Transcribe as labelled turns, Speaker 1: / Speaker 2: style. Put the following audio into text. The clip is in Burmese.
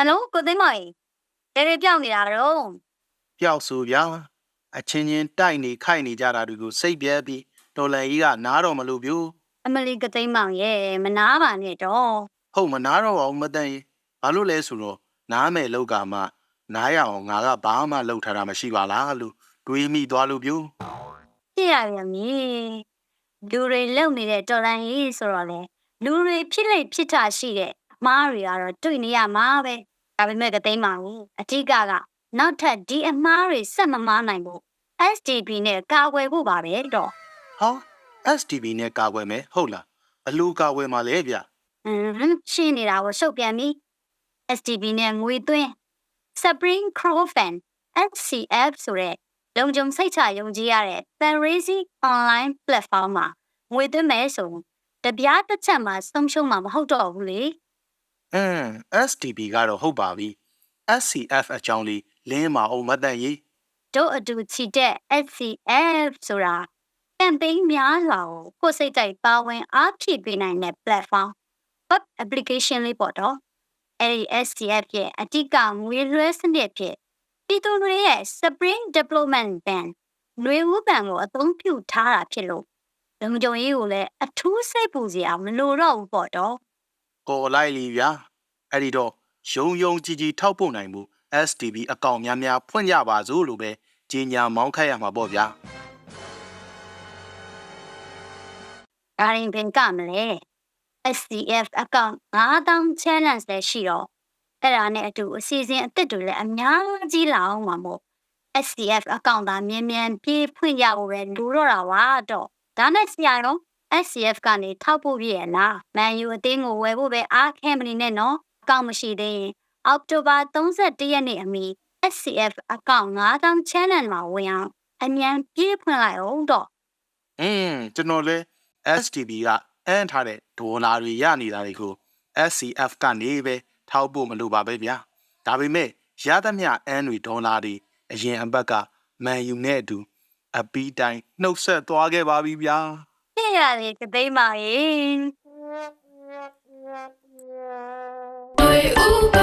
Speaker 1: ဟယ်လိုကိုသိန်းမောင်ရေရေပြောင်းနေတာတော့
Speaker 2: ပျောက်ဆိုဗျာအချင်းချင်းတိုက်နေခိုက်နေကြတာတွေကိုစိတ်ပြဲပြီးတော်လန်ကြီးကနားတော့မလို့ပြူ
Speaker 1: အမလီကသိန်းမောင်ရေမနာပါနဲ့တော့
Speaker 2: ဟုတ်မနာတော့ပါဘူးမတန်ကြီးဘာလို့လဲဆိုတော့နားမယ်လောက်ကမှနားရအောင်ငါကဘာမှလှုပ်ထားတာမရှိပါလားလို့တွေးမိသွားလို့ပြူ
Speaker 1: ပြရပြန်ပြီလူတွေလုံနေတဲ့တော်လန်ကြီးဆိုတော့လေလူတွေဖြစ်လိဖြစ်တာရှိတဲ့အမားတွေကတော့တွေ့နေရမှာပဲ ဒါပေမဲ့ကသိန်းမောင်ကြီးအထက်ကကနောက်ထပ်ဒီအမားတွေဆက်မမားနိုင်ဘူး STP နဲ့ကာဝယ်ဖို့ပါပဲတော့
Speaker 2: ဟာ STB နဲ့ကာကွယ်မယ်ဟုတ်လားဘလို့ကာကွယ်မှာလဲဗျ။
Speaker 1: အင်းရှင်းနေတာကိုရှုပ်ပြန်ပြီ။ STB နဲ့ငွေသွင်း Spring Crowfan SCF ဆိုတဲ့လုံခြုံစိတ်ချယုံကြည်ရတဲ့ fundraising online platform မှာငွေသွင်းမယ်ဆိုရင်တပြားတစ်ချက်မှဆုံးရှုံးမှာမဟုတ်တော့ဘူးလေ
Speaker 2: အင်း STB ကတော့ဟုတ်ပါပြီ SCF အကြောင်းလေးလင်းမအောင်မတန်ကြီး။
Speaker 1: တို့အတူချီတဲ့ SCF ဆိုတာ campaign များစွာကိုကိုယ်စိတ်ကြိုက်ပါဝင်အားဖြည့်ပေးနိုင်တဲ့ platform web application လေးပေါ့တော့။အဲဒီ SCF ရဲ့အတိကငွေလွှဲစနစ်ဖြစ်ပြည်သူတွေရဲ့ Spring Development Ban ຫນွေဦးပံကိုအသုံးပြုထားတာဖြစ်လို့လုံခြုံရေးကိုလည်းအထူးစိတ်ပူစရာမလိုတော့ဘူးပေါ့တော့
Speaker 2: ကော်လိုက်လီဗျာအဲ့ဒီတော့ယုံယုံကြည်ကြည်ထောက်ပို့နိုင်မှု STB အကောင့်များများဖွင့်ကြပါစို့လို့ပဲကြီးညာမောင်းခတ်ရမှာပေါ့ဗျာ
Speaker 1: ။ဒါရင်ပင်ကမလဲ SCF account 9000 challenge လည်းရှိတော့အဲ့ဒါနဲ့အတူအစီအစဉ်အသစ်တွေလည်းအများကြီးလာအောင်မှာမို့ SCF account သားမြ мян ပြေးဖွင့်ရဖို့ပဲလိုတော့တာပါတော့ဒါနဲ့ဆရာရော SCF ကနေထောက်ဖို့ပြည့်ရလားမန်ယူအသင်းကိုဝယ်ဖို့ပဲအားခဲမနေနဲ့နော်အကောင့်မရှိသေးရင်အောက်တိုဘာ31ရက်နေ့အမီ SCF account 9000 challenge မှာဝင်အောင်အမြန်ပြေးဖွင့်လိုက်အောင်တော့
Speaker 2: အင်းကျွန်တော်လဲ STB ကအန်းထားတဲ့ဒေါ်လာတွေရနေတာတွေကို SCF ကနေပဲထောက်ပို့မလို့ပါပဲဗျာဒါပေမဲ့ရသမျှအန်းတွေဒေါ်လာတွေအရင်အပတ်ကမန်ယူနဲ့အတူအပီးတိုင်းနှုတ်ဆက်သွားခဲ့ပါပြီဗျာ
Speaker 1: ပြရလေကသိမ်းပါရင်
Speaker 3: Oi, Uber.